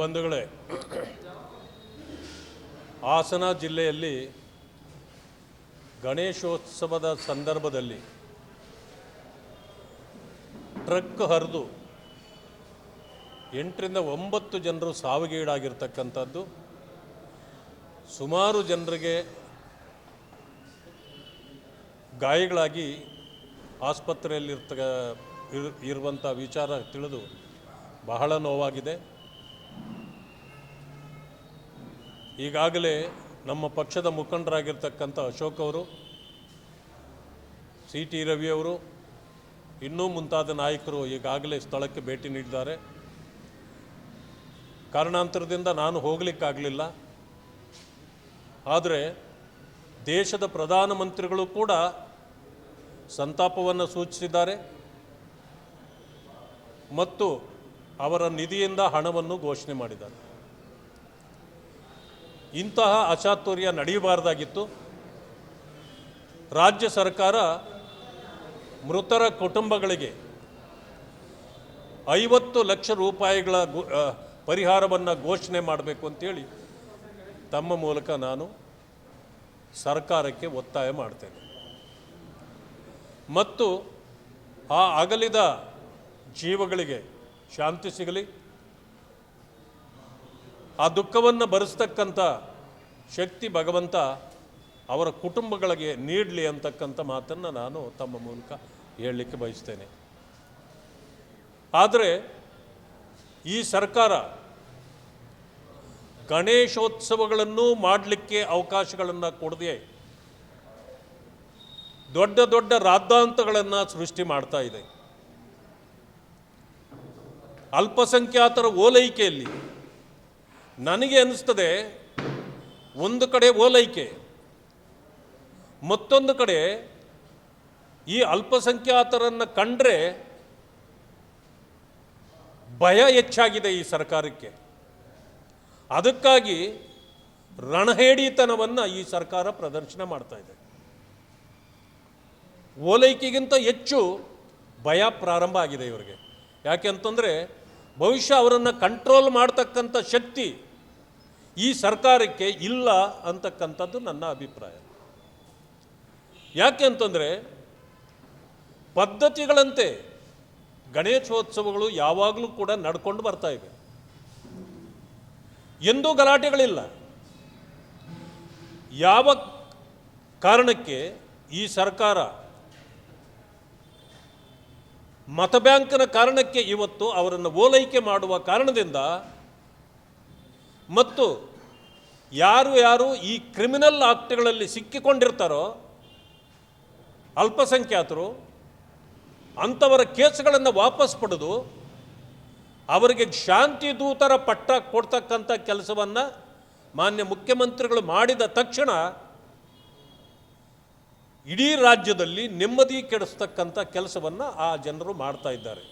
ಬಂಧುಗಳೇ, ಹಾಸನ ಜಿಲ್ಲೆಯಲ್ಲಿ ಗಣೇಶೋತ್ಸವದ ಸಂದರ್ಭದಲ್ಲಿ ಟ್ರಕ್ ಹರಿದು ಎಂಟರಿಂದ ಒಂಬತ್ತು ಜನರು ಸಾವಿಗೀಡಾಗಿರ್ತಕ್ಕಂಥದ್ದು. ಸುಮಾರು ಜನರಿಗೆ ಗಾಯಗಳಾಗಿ ಆಸ್ಪತ್ರೆಯಲ್ಲಿರ್ತ ಇರ್- ಇರುವಂಥ ವಿಚಾರ ತಿಳಿದು ಬಹಳ ನೋವಾಗಿದೆ. ಈಗಾಗಲೇ ನಮ್ಮ ಪಕ್ಷದ ಮುಖಂಡರಾಗಿರ್ತಕ್ಕಂಥ ಅಶೋಕ್ ಅವರು ಸಿ ಟಿ ರವಿಯವರು ಇನ್ನೂ ಮುಂತಾದ ನಾಯಕರು ಈಗಾಗಲೇ ಸ್ಥಳಕ್ಕೆ ಭೇಟಿ ನೀಡಿದ್ದಾರೆ. ಕಾರಣಾಂತರದಿಂದ ನಾನು ಹೋಗಲಿಕ್ಕಾಗಲಿಲ್ಲ. ಆದರೆ ದೇಶದ ಪ್ರಧಾನಮಂತ್ರಿಗಳು ಕೂಡ ಸಂತಾಪವನ್ನು ಸೂಚಿಸಿದ್ದಾರೆ ಮತ್ತು ಅವರ ನಿಧಿಯಿಂದ ಹಣವನ್ನು ಘೋಷಣೆ ಮಾಡಿದ್ದಾರೆ. ಇಂತಹ ಅಚಾತುರ್ಯ ನಡೆಯಬಾರ್ದಾಗಿತ್ತು. ರಾಜ್ಯ ಸರ್ಕಾರ ಮೃತರ ಕುಟುಂಬಗಳಿಗೆ ಐವತ್ತು ಲಕ್ಷ ರೂಪಾಯಿಗಳ ಪರಿಹಾರವನ್ನು ಘೋಷಣೆ ಮಾಡಬೇಕು ಅಂತೇಳಿ ತಮ್ಮ ಮೂಲಕ ನಾನು ಸರ್ಕಾರಕ್ಕೆ ಒತ್ತಾಯ ಮಾಡ್ತೇನೆ. ಮತ್ತು ಆ ಅಗಲಿದ ಜೀವಗಳಿಗೆ ಶಾಂತಿ ಸಿಗಲಿ. ಆ ದುಃಖವನ್ನು ಭರಿಸ್ತಕ್ಕಂಥ ಶಕ್ತಿ ಭಗವಂತ ಅವರ ಕುಟುಂಬಗಳಿಗೆ ನೀಡಲಿ ಅಂತಕ್ಕಂಥ ಮಾತನ್ನು ನಾನು ತಮ್ಮ ಮೂಲಕ ಹೇಳಲಿಕ್ಕೆ ಬಯಸ್ತೇನೆ. ಆದರೆ ಈ ಸರ್ಕಾರ ಗಣೇಶೋತ್ಸವಗಳನ್ನು ಮಾಡಲಿಕ್ಕೆ ಅವಕಾಶಗಳನ್ನು ಕೊಡದೆ ದೊಡ್ಡ ದೊಡ್ಡ ರಾದ್ದಾಂತಗಳನ್ನು ಸೃಷ್ಟಿ ಮಾಡ್ತಾ ಇದೆ. ಅಲ್ಪಸಂಖ್ಯಾತರ ಓಲೈಕೆಯಲ್ಲಿ ನನಗೆ ಅನಿಸ್ತದೆ ಒಂದು ಕಡೆ ಓಲೈಕೆ, ಮತ್ತೊಂದು ಕಡೆ ಈ ಅಲ್ಪಸಂಖ್ಯಾತರನ್ನು ಕಂಡ್ರೆ ಭಯ ಹೆಚ್ಚಾಗಿದೆ ಈ ಸರ್ಕಾರಕ್ಕೆ. ಅದಕ್ಕಾಗಿ ರಣಹೇಡಿತನವನ್ನು ಈ ಸರ್ಕಾರ ಪ್ರದರ್ಶನ ಮಾಡ್ತಾ ಇದೆ. ಓಲೈಕೆಗಿಂತ ಹೆಚ್ಚು ಭಯ ಪ್ರಾರಂಭ ಆಗಿದೆ ಇವರಿಗೆ. ಯಾಕೆ ಅಂತಂದರೆ ಭವಿಷ್ಯ ಅವರನ್ನು ಕಂಟ್ರೋಲ್ ಮಾಡ್ತಕ್ಕಂಥ ಶಕ್ತಿ ಈ ಸರ್ಕಾರಕ್ಕೆ ಇಲ್ಲ ಅಂತಕ್ಕಂಥದ್ದು ನನ್ನ ಅಭಿಪ್ರಾಯ. ಯಾಕೆ ಅಂತಂದರೆ, ಪದ್ಧತಿಗಳಂತೆ ಗಣೇಶೋತ್ಸವಗಳು ಯಾವಾಗಲೂ ಕೂಡ ನಡ್ಕೊಂಡು ಬರ್ತಾ ಇವೆ. ಎಂದೂ ಗಲಾಟೆಗಳಿಲ್ಲ. ಯಾವ ಕಾರಣಕ್ಕೆ ಈ ಸರ್ಕಾರ ಮತ ಬ್ಯಾಂಕ್ನ ಕಾರಣಕ್ಕೆ ಇವತ್ತು ಅವರನ್ನು ಓಲೈಕೆ ಮಾಡುವ ಕಾರಣದಿಂದ ಮತ್ತು ಯಾರು ಯಾರು ಈ ಕ್ರಿಮಿನಲ್ ಆಕ್ಟ್ಗಳಲ್ಲಿ ಸಿಕ್ಕಿಕೊಂಡಿರ್ತಾರೋ ಅಲ್ಪಸಂಖ್ಯಾತರು ಅಂಥವರ ಕೇಸ್ಗಳನ್ನು ವಾಪಸ್ ಪಡೆದು ಅವರಿಗೆ ಶಾಂತಿ ದೂತರ ಪಟ್ಟ ಕೊಡ್ತಕ್ಕಂಥ ಕೆಲಸವನ್ನು ಮಾನ್ಯ ಮುಖ್ಯಮಂತ್ರಿಗಳು ಮಾಡಿದ ತಕ್ಷಣ ಇಡೀ ರಾಜ್ಯದಲ್ಲಿ ನೆಮ್ಮದಿ ಕೆಡಿಸ್ತಕ್ಕಂಥ ಕೆಲಸವನ್ನು ಆ ಜನರು ಮಾಡ್ತಾ ಇದ್ದಾರೆ.